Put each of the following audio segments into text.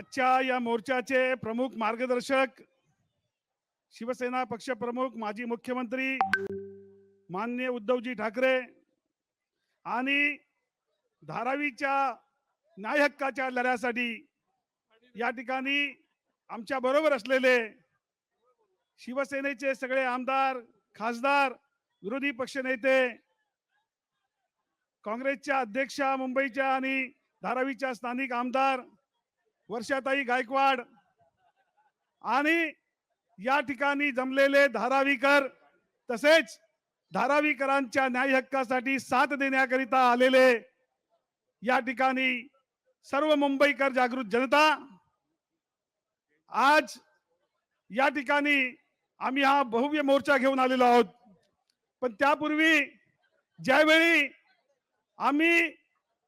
आजच्या या मोर्चाचे प्रमुख मार्गदर्शक शिवसेना पक्षप्रमुख माजी मुख्यमंत्री मान्य उद्धवजी ठाकरे आणि धारावीच्या न्याय हक्काच्या लढ्यासाठी या ठिकाणी आमच्या बरोबर असलेले शिवसेनेचे सगळे आमदार खासदार विरोधी पक्षनेते काँग्रेसच्या अध्यक्षा मुंबईच्या आणि धारावीच्या स्थानिक आमदार वर्षाताई गायकवाड. आणि या ठिकाणी जमलेले धारावीकर तसेच धारावीकरांच्या न्याय हक्कासाठी साथ देण्याकरिता आलेले या ठिकाणी सर्व मुंबईकर जागृत जनता. आज या ठिकाणी आम्ही हा भव्य मोर्चा घेऊन आलेलो आहोत. पण त्यापूर्वी ज्यावेळी आम्ही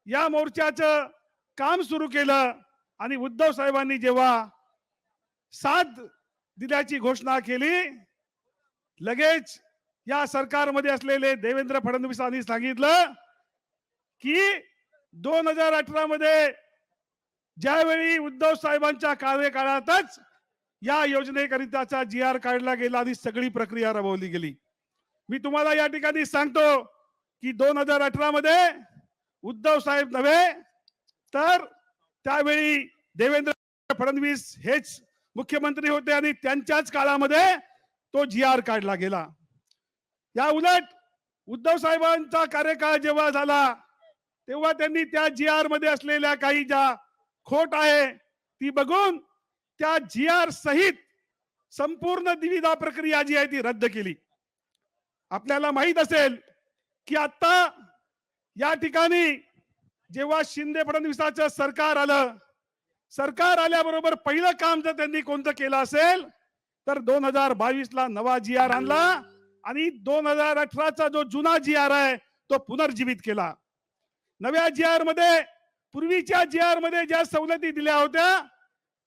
या मोर्चाचं काम सुरू केलं आणि उद्धव साहेबांनी जेव्हा साथ दिल्याची घोषणा केली लगेच या सरकारमध्ये असलेले देवेंद्र फडणवीसांनी सांगितलं की दोन हजार अठरा मध्ये ज्यावेळी उद्धव साहेबांच्या कार्यकाळातच या योजनेकरिताचा जी आर काढला गेला आणि सगळी प्रक्रिया राबवली गेली. मी तुम्हाला या ठिकाणी सांगतो की दोन हजार अठरा मध्ये उद्धव साहेब नव्हे तर त्यावेळी देवेंद्र फडणवीस हेच मुख्यमंत्री होते आणि त्यांच्याच काळामध्ये तो जी आर काढला गेला. या उलट उद्धव साहेबांचा कार्यकाळ जेव्हा झाला तेव्हा त्यांनी त्या जी आरमध्ये असलेल्या काही ज्या खोट आहे ती बघून त्या जी आर सहित संपूर्ण निविदा प्रक्रिया जी आहे ती रद्द केली. आपल्याला माहीत असेल की आता या ठिकाणी जेव्हा शिंदे फडणवीसाचं सरकार आलं सरकार आल्याबरोबर पहिलं काम जर त्यांनी कोणतं केलं असेल तर दोन हजार बावीस ला नवा जी आर आणला आणि दोन हजार अठराचा जो जुना जी आर आहे तो पुनर्जीवित केला. नव्या जी आरमध्ये पूर्वीच्या जी आरमध्ये ज्या सवलती दिल्या होत्या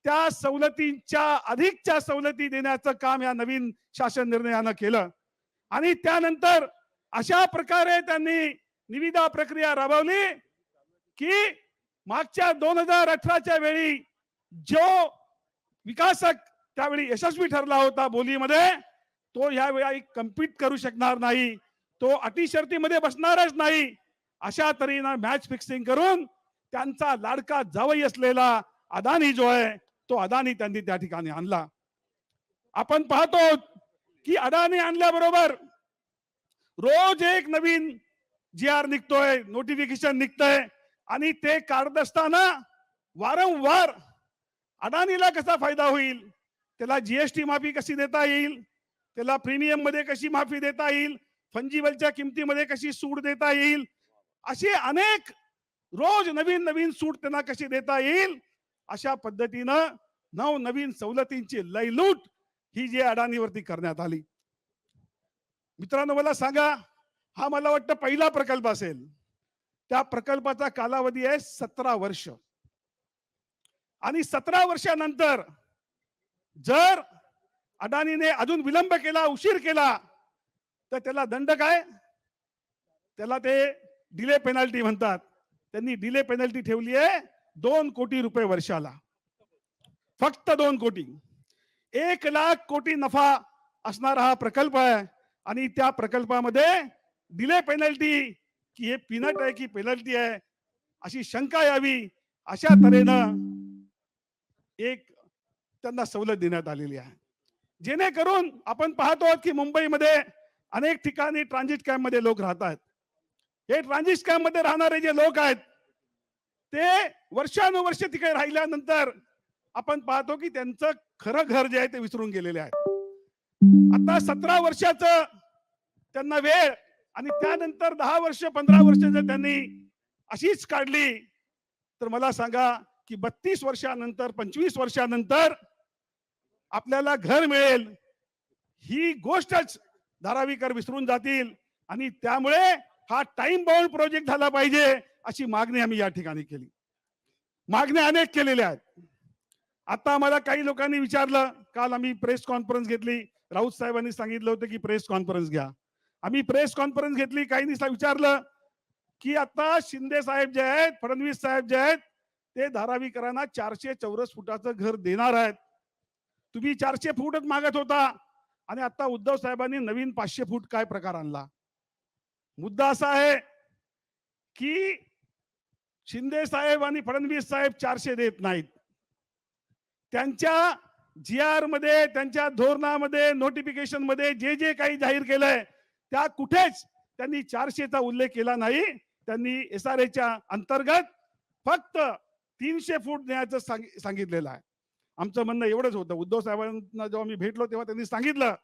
त्या सवलतींच्या अधिकच्या सवलती देण्याचं काम या नवीन शासन निर्णयानं केलं. आणि त्यानंतर अशा प्रकारे त्यांनी निविदा प्रक्रिया राबवली की मागच्या दोन हजार अठराच्या वेळी जो विकासक त्यावेळी यशस्वी ठरला होता बोलीमध्ये तो ह्या वेळी कम्पीट करू शकणार नाही. तो अटी शर्तीमध्ये बसणारच नाही. अशा तऱ्हेनं मॅच फिक्सिंग करून त्यांचा लाडका जावई असलेला अदानी जो आहे तो अदानी त्यांनी त्या ठिकाणी आणला. आपण पाहतो की अदानी आणल्याबरोबर रोज एक नवीन जी आर निघतोय नोटिफिकेशन निघतंय. आणि ते काढत असताना वारंवार अडाणीला कसा फायदा होईल? त्याला जीएसटी माफी कशी देता येईल? त्याला प्रीमियममध्ये कशी माफी देता येईल? फंजिबलच्या किमतीमध्ये कशी सूट देता येईल? असे अनेक रोज नवीन नवीन सूट त्यांना कशी देता येईल? अशा पद्धतीनं नव नवीन सवलतींची लयलूट ही जी अडाणीवरती करण्यात आली. मित्रांनो मला सांगा हा मला वाटतं पहिला प्रकल्प असेल. त्या प्रकल्पाचा कालावधी आहे सतरा वर्ष. आणि सतरा वर्षानंतर जर अडाणीने अजून विलंब केला उशीर केला तर त्याला दंड काय? त्याला ते डिले पेनल्टी म्हणतात. त्यांनी डिले पेनल्टी ठेवली आहे दोन कोटी रुपये वर्षाला. फक्त दोन कोटी. एक लाख कोटी नफा असणारा हा प्रकल्प आहे आणि त्या प्रकल्पामध्ये डिले पेनल्टी की हे पिनट आहे की पेनल्टी आहे अशी शंका यावी अशा तऱ्हेनं एक त्यांना सवलत देण्यात आलेली आहे. जेणेकरून आपण पाहतो की मुंबईमध्ये अनेक ठिकाणी ट्रान्झिट कॅम्पमध्ये लोक राहतात. हे ट्रान्झिट कॅम्पमध्ये राहणारे जे लोक आहेत ते वर्षानुवर्ष तिकडे राहिल्यानंतर आपण पाहतो की त्यांचं खरं घर जे आहे ते विसरून गेलेले आहे आता सतरा वर्षाचं त्यांना वेळ आणि त्यानंतर दहा वर्ष पंधरा वर्ष जर त्यांनी अशीच काढली तर मला सांगा की बत्तीस वर्षानंतर पंचवीस वर्षानंतर आपल्याला घर मिळेल. ही गोष्टच धारावीकर विसरून जातील आणि त्यामुळे हा टाइम बाउंड प्रोजेक्ट झाला पाहिजे अशी मागणी आम्ही या ठिकाणी केली. मागण्या अनेक केलेल्या आहेत. आता मला काही लोकांनी विचारलं काल आम्ही प्रेस कॉन्फरन्स घेतली. राऊत साहेबांनी सांगितलं होतं की प्रेस कॉन्फरन्स घ्या. आम्ही प्रेस कॉन्फरन्स घेतली काही विचारलं की आता शिंदे साहेब जे आहेत फडणवीस साहेब जे आहेत ते धारावीकरांना चारशे चौरस फुटाचं घर देणार आहेत. तुम्ही चारशे फूटच मागत होता आणि आता उद्धव साहेबांनी नवीन पाचशे फूट काय प्रकार आणला? मुद्दा असा आहे की शिंदे साहेब आणि फडणवीस साहेब चारशे देत नाहीत. त्यांच्या जी आरमध्ये त्यांच्या धोरणामध्ये नोटिफिकेशनमध्ये जे जे काही जाहीर केलंय त्या कुठेच त्यांनी चारशेचा उल्लेख केला नाही. त्यांनी एस आर एच्या अंतर्गत फक्त तीनशे फूट न्यायचं सांग- सांगितलेलं आहे. आमचं म्हणणं एवढंच होतं. उद्धव साहेबांना जेव्हा मी भेटलो तेव्हा त्यांनी सांगितलं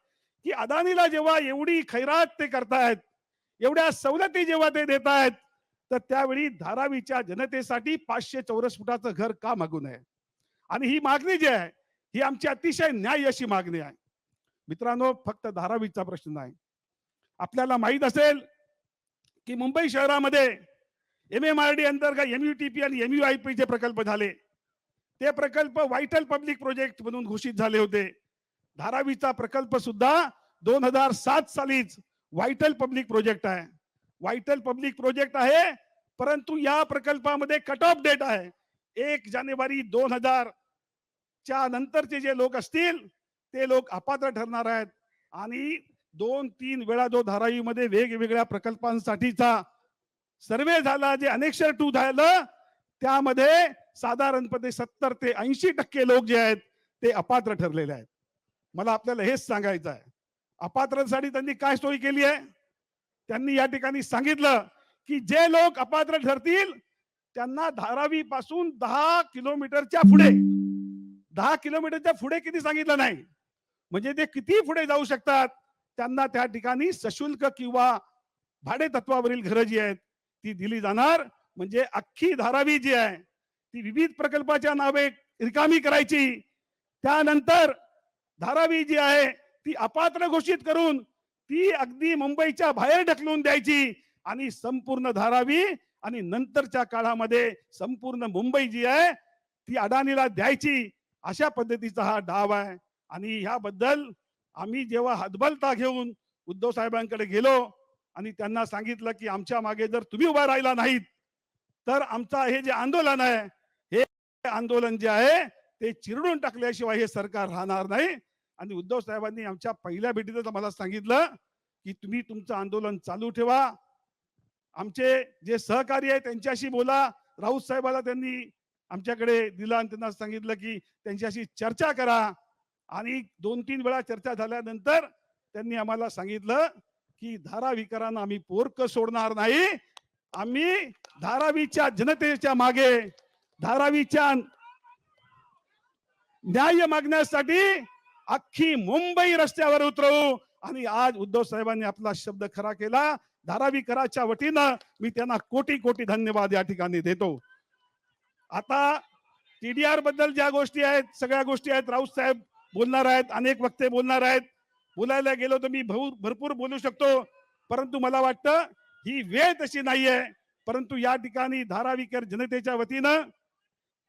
की अदानीला जेव्हा एवढी खैरात ते करतायत एवढ्या सवलती जेव्हा ते देत आहेत तर त्यावेळी धारावीच्या जनतेसाठी पाचशे चौरस फुटाचं घर का मागू नये? आणि ही मागणी जी आहे ही आमची अतिशय न्याय अशी मागणी आहे. मित्रांनो फक्त धारावीचा प्रश्न नाही. आपल्याला माहीत असेल की मुंबई शहरामध्ये एम एम आर डी अंतर्गत एम यू टी पी आणि एम यू आय पी चे प्रकल्प झाले. ते प्रकल्प व्हायटल पब्लिक प्रोजेक्ट म्हणून घोषित झाले होते. धारावीचा प्रकल्प सुद्धा दोन हजार सात सालीच व्हायटल पब्लिक प्रोजेक्ट आहे. व्हायटल पब्लिक प्रोजेक्ट आहे परंतु या प्रकल्पामध्ये कट ऑफ डेट आहे. एक जानेवारी दोन हजार च्या नंतरचे जे लोक असतील ते लोक अपात्र ठरणार आहेत. आणि दोन तीन वेळा जो धारावीमध्ये वेगवेगळ्या प्रकल्पांसाठीचा सर्वे झाला जे अनेक्षर टू झालं त्यामध्ये साधारणपणे सत्तर ते ऐंशी टक्के लोक जे आहेत ते अपात्र ठरलेले आहेत. मला आपल्याला हेच सांगायचं आहे. अपात्रसाठी त्यांनी काय सोय केली आहे? त्यांनी या ठिकाणी सांगितलं की जे लोक अपात्र ठरतील त्यांना धारावी पासून दहा किलोमीटरच्या पुढे दहा किलोमीटरच्या पुढे किती सांगितलं नाही? म्हणजे ते किती पुढे जाऊ शकतात? त्यांना त्या ठिकाणी सशुल्क किंवा भाडे तत्वावरील घरं जी आहेत ती दिली जाणार. म्हणजे अख्खी धारावी जी आहे ती विविध प्रकल्पाच्या नावे रिकामी करायची. त्यानंतर धारावी जी आहे ती अपात्र घोषित करून ती अगदी मुंबईच्या बाहेर ढकलून द्यायची. आणि संपूर्ण धारावी आणि नंतरच्या काळामध्ये संपूर्ण मुंबई जी आहे ती अडाणीला द्यायची. अशा पद्धतीचा हा डाव आहे. आणि ह्याबद्दल आम्ही जेव्हा हतबलता घेऊन उद्धव साहेबांकडे गेलो आणि त्यांना सांगितलं की आमच्या मागे जर तुम्ही उभा राहिला नाहीत तर आमचा हे जे आंदोलन आहे हे आंदोलन जे आहे ते चिरडून टाकल्याशिवाय हे सरकार राहणार नाही. आणि उद्धव साहेबांनी आमच्या पहिल्या भेटीतच मला सांगितलं की तुम्ही तुमचं आंदोलन चालू ठेवा. आमचे जे सहकारी आहे त्यांच्याशी बोला. राऊत साहेबाला त्यांनी आमच्याकडे दिला आणि त्यांना सांगितलं की त्यांच्याशी चर्चा करा. आणि दोन तीन वेळा चर्चा झाल्यानंतर त्यांनी आम्हाला सांगितलं की धारावीकरांना आम्ही पोरक सोडणार नाही. आम्ही धारावीच्या जनतेच्या मागे धारावीच्या न्याय मागण्यासाठी अख्खी मुंबई रस्त्यावर उतरवू. आणि आज उद्धव साहेबांनी आपला शब्द खरा केला. धारावीकराच्या वतीनं मी त्यांना कोटी कोटी धन्यवाद या ठिकाणी देतो. आता टीडीआरबद्दल ज्या गोष्टी आहेत सगळ्या गोष्टी आहेत राऊत साहेब. बोलणार आहेत अनेक वक्ते बोलणार आहेत. बोलायला गेलो तर मी भरपूर बोलू शकतो. परंतु मला वाटतं ही वेळ तशी नाहीये. परंतु या ठिकाणी धारावीकर जनतेच्या वतीनं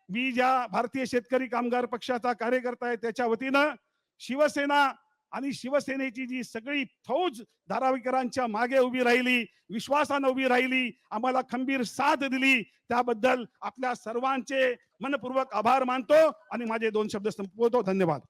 मी ज्या भारतीय शेतकरी कामगार पक्षाचा कार्यकर्ता आहे त्याच्या वतीनं शिवसेना आणि शिवसेनेची जी सगळी फौज धारावीकरांच्या मागे उभी राहिली विश्वासानं उभी राहिली आम्हाला खंबीर साथ दिली त्याबद्दल आपल्या सर्वांचे मनपूर्वक आभार मानतो आणि माझे दोन शब्द संपवतो. धन्यवाद.